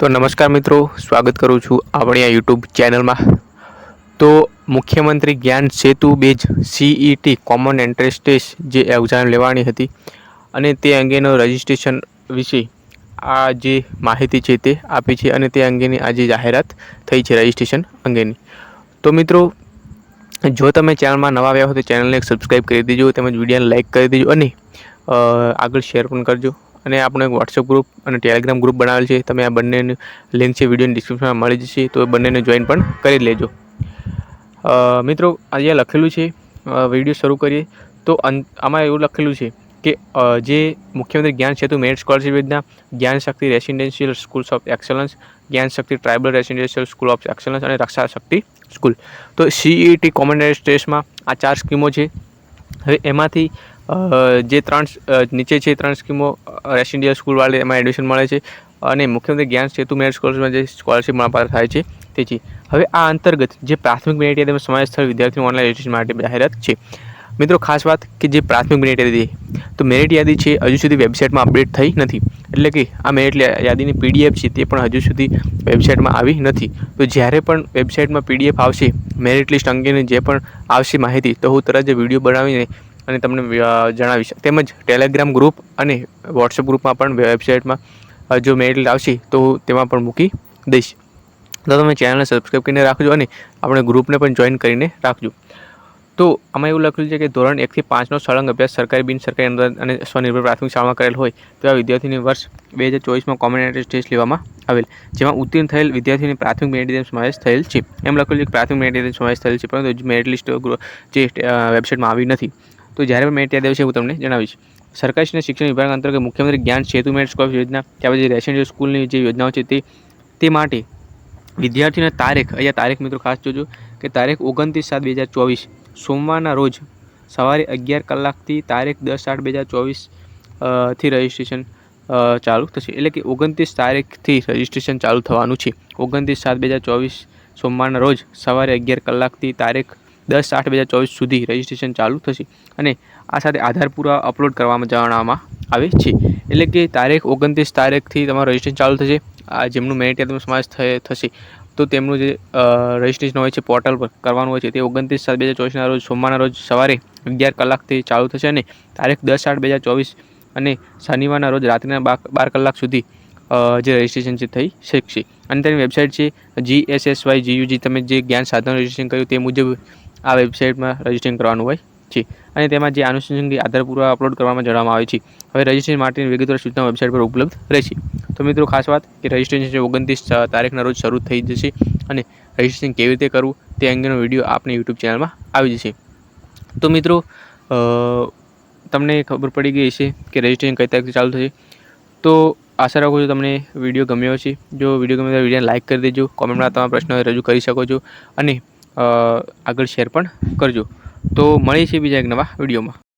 તો નમસ્કાર મિત્રો, સ્વાગત કરું છું આપણી આ યુટ્યુબ ચેનલમાં તો મુખ્યમંત્રી જ્ઞાન સેતુ બેજ સીઈટી કોમન એન્ટ્રન્સ ટેસ્ટ જે એક્ઝામ લેવાની હતી અને તે અંગેનો રજિસ્ટ્રેશન વિશે આ જે માહિતી છે તે આપી છે અને તે અંગેની આજે જાહેરાત થઈ છે રજિસ્ટ્રેશન અંગેની. તો મિત્રો, જો તમે ચેનલમાં નવા આવ્યા હો તો ચેનલને સબસ્ક્રાઈબ કરી દેજો, તેમજ વિડીયોને લાઇક કરી દેજો અને આગળ શેર પણ કરજો. અને આપણો એક વોટ્સઅપ ગ્રુપ અને ટેલિગ્રામ ગ્રુપ બનાવેલ છે. તમે આ બંને લિંક છે વિડીયોની ડિસ્ક્રિપ્શનમાં મળી જશે. તો એ બંનેને જોઈન પણ કરી લેજો. મિત્રો, આજે લખેલું છે. વીડિયો શરૂ કરીએ. તો આમાં એવું લખેલું છે કે જે મુખ્યમંત્રી જ્ઞાન સેતુ મેરિટ સ્કોલરશિપ યોજના, Gyan Shakti residential schools of excellence, Gyan Shakti tribal residential school of excellence અને રક્ષા શક્તિ સ્કૂલ. તો સીઈટી કોમન સ્ટેટ્સમાં આ ચાર સ્કીમો છે. હવે એમાંથી જે ત્રણ નીચે છે ત્રણ સ્કીમો રેસિડેન્શિયલ સ્કૂલવાળી એમાં એડમિશન મળે છે અને મુખ્યમંત્રી જ્ઞાન સેતુ મેરિટ સ્કોલરશિપમાં જે સ્કોલરશિપ મળવાપાત્ર થાય છે તે છે. હવે આ અંતર્ગત જે પ્રાથમિક મેરિટ તેમજ સમાજ સ્થળ વિદ્યાર્થીઓ ઓનલાઈન રજિસ્ટ્રેશન માટે જાહેરાત છે. મિત્રો, ખાસ વાત કે જે પ્રાથમિક મેરિટ યાદી તો મેરિટ યાદી છે હજુ સુધી વેબસાઇટમાં અપડેટ થઈ નથી. એટલે કે આ મેરિટ યાદીની પીડીએફ છે તે પણ હજુ સુધી વેબસાઇટમાં આવી નથી. તો જ્યારે પણ વેબસાઇટમાં પીડીએફ આવશે, મેરિટ લિસ્ટ અંગેની જે પણ આવશે માહિતી, તો હું તરત જ વીડિયો બનાવીને અને તમને જણાવીશ તેમજ ટેલિગ્રામ ગ્રુપ અને વોટ્સઅપ ગ્રુપમાં પણ વેબસાઇટમાં જો મેરિટ આવશે, તો હું તેમાં પણ મૂકી દઈશ. તો તમે ચેનલને સબસ્ક્રાઈબ કરીને રાખજો અને આપણે ગ્રુપને પણ જોઈન કરીને રાખજો. તો આમાં એવું લખેલું છે કે ધોરણ એકથી પાંચનો સળંગ અભ્યાસ સરકારી બિન સરકારી અનુદાન અને સ્વનિર્ભર પ્રાથમિક શાળામાં કરેલ હોય તેવા વિદ્યાર્થીની વર્ષ બે હજાર ચોવીસમાં એન્ટ્રન્સ ટેસ્ટ લેવામાં આવેલ, જેમાં ઉત્તીર્ણ થયેલ વિદ્યાર્થીની પ્રાથમિક મેરિટ સમાવેશ થયેલ છે. એમ લખેલું છે કે પ્રાથમિક મેરિટ સમાવેશ થયેલ છે, પરંતુ મેરિટ લિસ્ટ જે વેબસાઇટમાં આવી નથી. તો જ્યારે પણ મેરિટ યાદ આવશે હું તમને જણાવીશ. સરકારશ્રીના શિક્ષણ વિભાગ અંતર્ગત મુખ્યમંત્રી જ્ઞાન સેતુ મેરિટ સ્કોલરશિપ યોજના ત્યાર પછી રેસિડેન્શિયલ સ્કૂલની જે યોજનાઓ છે તે તે માટે વિદ્યાર્થીઓને તારીખ, અહીંયા તારીખ મિત્રો ખાસ જોજો કે તારીખ ઓગણત્રીસ સાત બે હજાર ચોવીસ, સોમવારના રોજ સવારે અગિયાર કલાકથી તારીખ દસ આઠ બે હજાર ચોવીસથી રજિસ્ટ્રેશન ચાલુ થશે. એટલે કે ઓગણત્રીસ તારીખથી રજિસ્ટ્રેશન ચાલુ થવાનું છે. ઓગણત્રીસ સાત બે હજાર ચોવીસ સોમવારના રોજ સવારે અગિયાર કલાકથી તારીખ દસ આઠ બે હજાર ચોવીસ સુધી રજિસ્ટ્રેશન ચાલુ થશે અને આ સાથે આધાર પૂરા અપલોડ કરવામાં જણાવવામાં આવે છે. એટલે કે તારીખ ઓગણત્રીસ તારીખથી તમારું રજિસ્ટ્રેશન ચાલુ થશે. આ જેમનું મેરિટ સમાજ થશે, તો તેમનું જે રજિસ્ટ્રેશન હોય છે પોર્ટલ પર કરવાનું હોય છે, તે ઓગણત્રીસ સાત બે હજાર ચોવીસના રોજ, સોમવારના રોજ સવારે અગિયાર કલાકથી ચાલુ થશે અને તારીખ દસ આઠ બે હજાર ચોવીસ અને શનિવારના રોજ રાત્રિના બાર બાર કલાક સુધી જે રજિસ્ટ્રેશન છે થઈ શકશે. અને તેની વેબસાઇટ છે જી એસ એસ વાય જીયુજી તમે જે જ્ઞાન સાધન રજિસ્ટ્રેશન કર્યું તે મુજબ આ વેબસાઇટમાં રજિસ્ટ્રેશન કરવાનું હોય છે. અને તેમાં જે આનુષંગિક આધાર પુરાવા અપલોડ કરવામાં જણાવવામાં આવે છે, હવે રજિસ્ટ્રેશન માટેની વિગતવાર સૂચના વેબસાઇટ પર ઉપલબ્ધ રહેશે. તો મિત્રો, ખાસ વાત કે રજિસ્ટ્રેશન છે, ઓગણત્રીસ તારીખના રોજ શરૂ થઈ જશે અને રજિસ્ટ્રેશન કેવી રીતે કરવું તે અંગેનો વીડિયો આપની યુટ્યુબ ચેનલમાં આવી જશે. તો મિત્રો તમને ખબર પડી ગઈ છે કે રજિસ્ટ્રેશન કઈ તારીખથી ચાલુ થશે. તો આશા રાખું છું તમને વીડિયો ગમ્યો હશે. જો વીડિયો ગમે તો વિડીયોને લાઇક કરી દેજો, કોમેન્ટમાં તમારા પ્રશ્નો રજૂ કરી શકો છો. અને આગળ શેર પણ કરજો. તો મળીએ છીએ બીજા એક નવા વિડીયોમાં.